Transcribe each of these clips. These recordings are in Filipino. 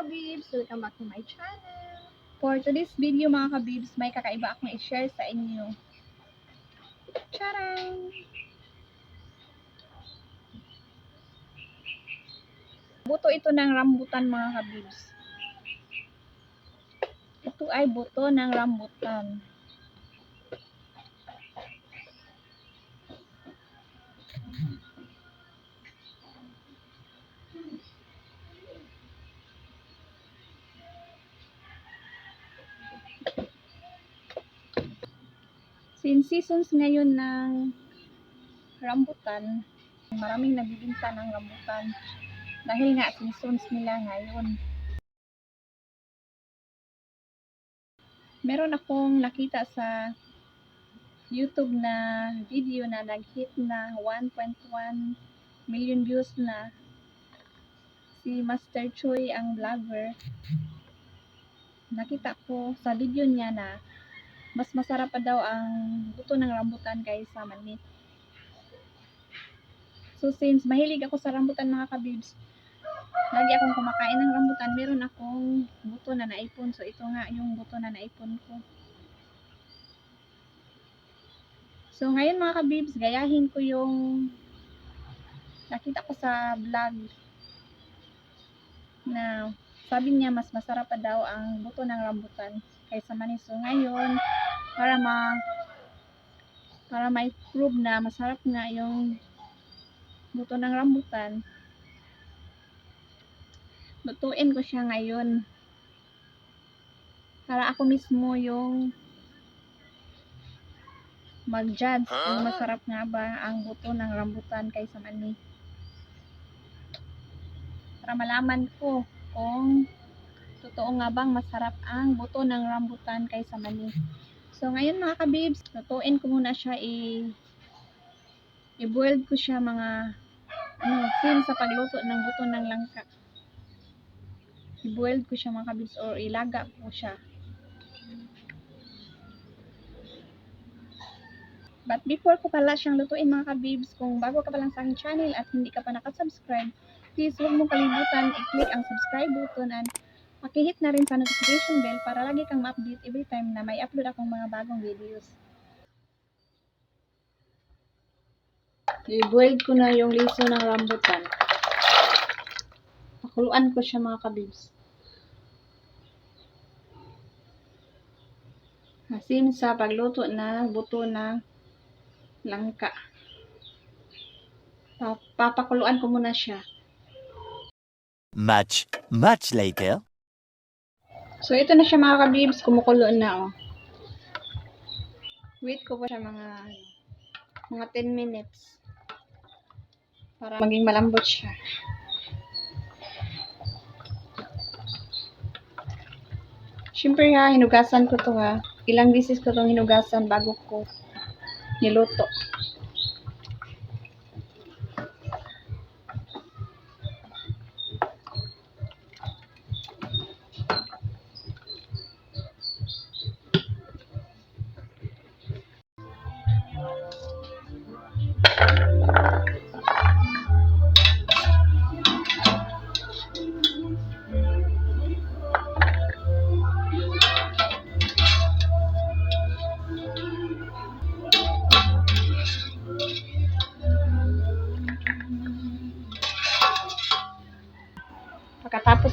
kabibs! Welcome back to my channel! For today's video mga kabibs, may kakaiba akong i-share sa inyo. Charang! Buto ito ng rambutan mga kabibs. Ito ay buto ng rambutan. Since seasons ngayon ng rambutan, maraming nagbibinta ng rambutan dahil nga seasons nila ngayon. Meron akong nakita sa YouTube na video na nag-hit na 1.1 million views na si Master Choi ang vlogger. Nakita ko sa video niya na mas masarap pa daw ang buto ng rambutan kaysa mani. So since mahilig ako sa rambutan mga kabibs, lagi akong kumakain ng rambutan, meron akong buto na naipon. So ito nga yung buto na naipon ko. So ngayon mga kabibs, gayahin ko yung nakita ko sa vlog na sabi niya mas masarap pa daw ang buto ng rambutan kaysa mani. So ngayon, para ma para ma-prove na masarap nga yung buto ng rambutan, lutuin ko siya ngayon. Para ako mismo yung mag-judge kung masarap nga ba ang buto ng rambutan kaysa mani. Para malaman ko kung totoo nga bang masarap ang buto ng rambutan kaysa mani. So, ngayon mga kabibs, lutuin ko muna siya i i-boiled ko siya mga ano, sin sa pagluto ng buto ng langka. I-boiled ko siya mga kabibs or ilaga ko siya. But before ko pala siyang lutuin mga kabibs, kung bago ka pa lang sa aking channel at hindi ka pa nakasubscribe, please huwag mong kalimutan i-click ang subscribe button and makihit na rin sa notification bell para lagi kang ma-update every time na may upload akong mga bagong videos. I-boiled ko na yung liso ng rambutan. Pakuluan ko siya mga kabibs. Asim sa pagluto na buto ng langka. Pa- Papakuluan ko muna siya. Much, much later. So, ito na siya mga kabibs. Kumukulo na, oh. Wait ko pa siya mga, mga 10 minutes. Para maging malambot siya. Siyempre ha, hinugasan ko to ha. Ilang bisis ko tong hinugasan bago ko niluto.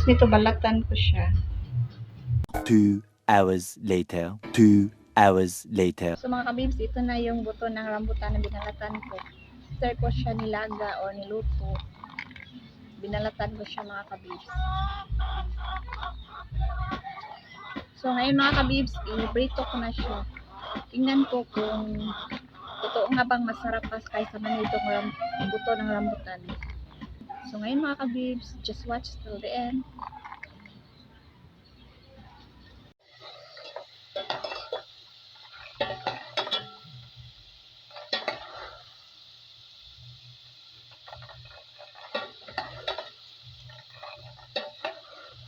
Pagkatapos nito, balatan ko siya. Two hours later. Two hours later. So mga kabibs, ito na yung buto ng rambutan na binalatan ko. After ko siya nilaga o niluto, binalatan ko siya mga kabibs. So ngayon mga kabibs, i-prito ko na siya. Tingnan ko kung totoo nga bang masarap pas kaysa man itong ram buto ng rambutan. So ngayon mga kabibs, just watch till the end.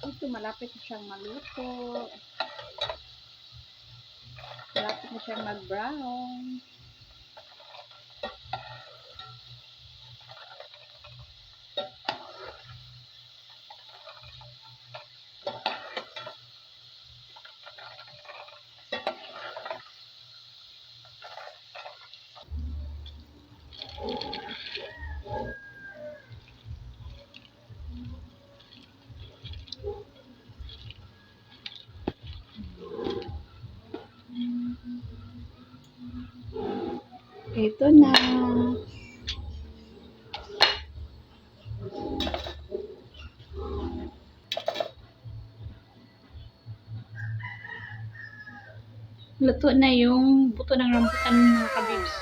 Ito, malapit na siyang maluto. Malapit na siyang mag-brown. Ito na. Luto na yung buto ng rambutan mga kabibs.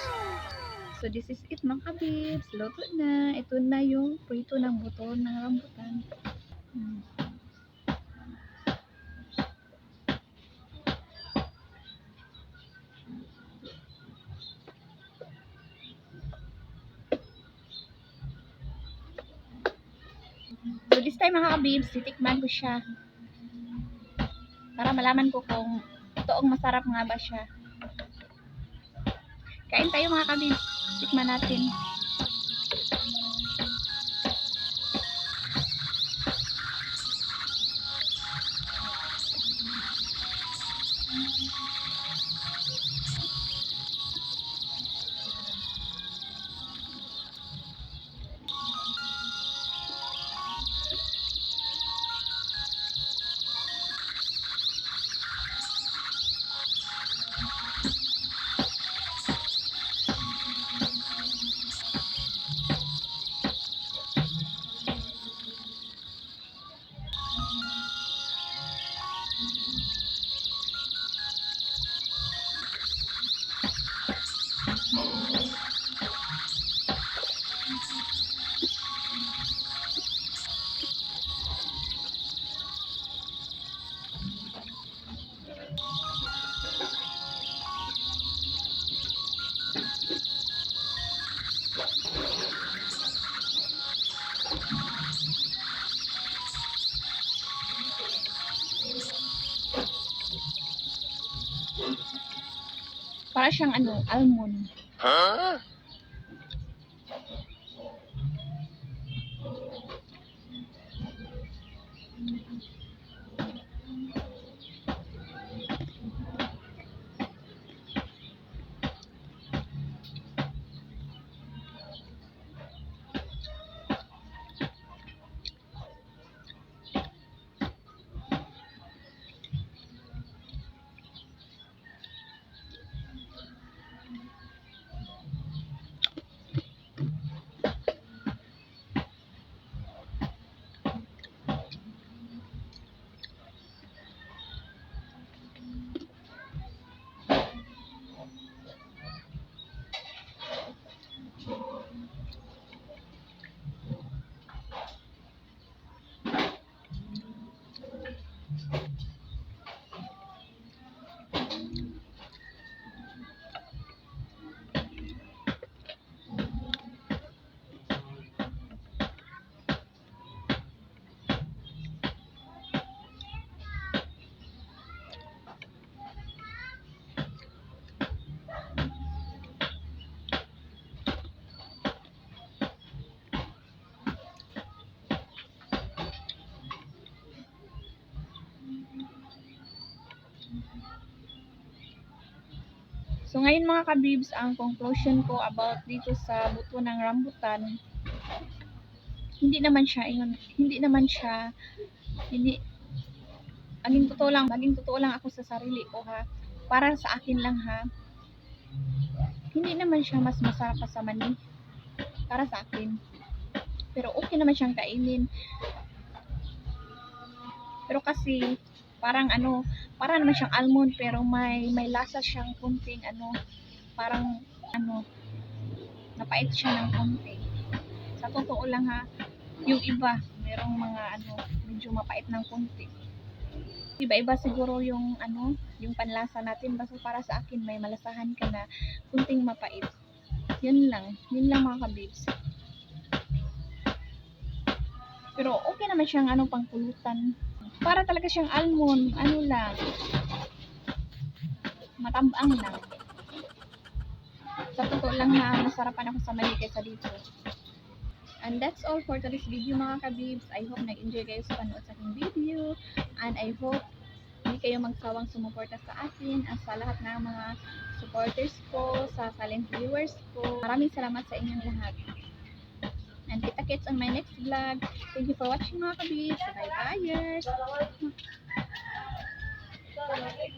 So this is it mga kabibs. Luto na. Ito na yung prito ng buto ng rambutan. Hmm. This time mga kabibs, titikman ko siya. Para malaman ko kung toong masarap nga ba siya. Kain tayo mga kabibs. Tikman natin. Para siyang ano, almond. So ngayon mga kabibs, ang conclusion ko about dito sa buto ng rambutan, hindi naman siya, yun, hindi naman siya, hindi, maging totoo lang, maging totoo lang ako sa sarili ko ha, para sa akin lang ha, hindi naman siya mas masarap pa sa mani, para sa akin. Pero okay naman siyang kainin. Pero kasi, parang ano, para naman siyang almond pero may may lasa siyang kunting ano parang ano napait siya ng konti. Sa totoo lang ha yung iba merong mga ano medyo mapait ng konti. Iba-iba siguro yung ano yung panlasa natin. Basta para sa akin may malasahan ka na kunting mapait. Yun lang. Yun lang mga kabibs pero okay naman siyang ano pangpulutan para talaga siyang almond, ano lang, matambang lang. Sa totoo lang na masarapan ako sa mali kaysa dito. And that's all for today's video mga kabibs. I hope nag-enjoy kayo sa panood sa aking video. And I hope hindi kayo magsawang sumuporta sa akin at sa lahat ng mga supporters ko, sa silent viewers ko. Maraming salamat sa inyong lahat. And kita-kits on my next vlog. Thank you for watching mga kabits. Bye-bye.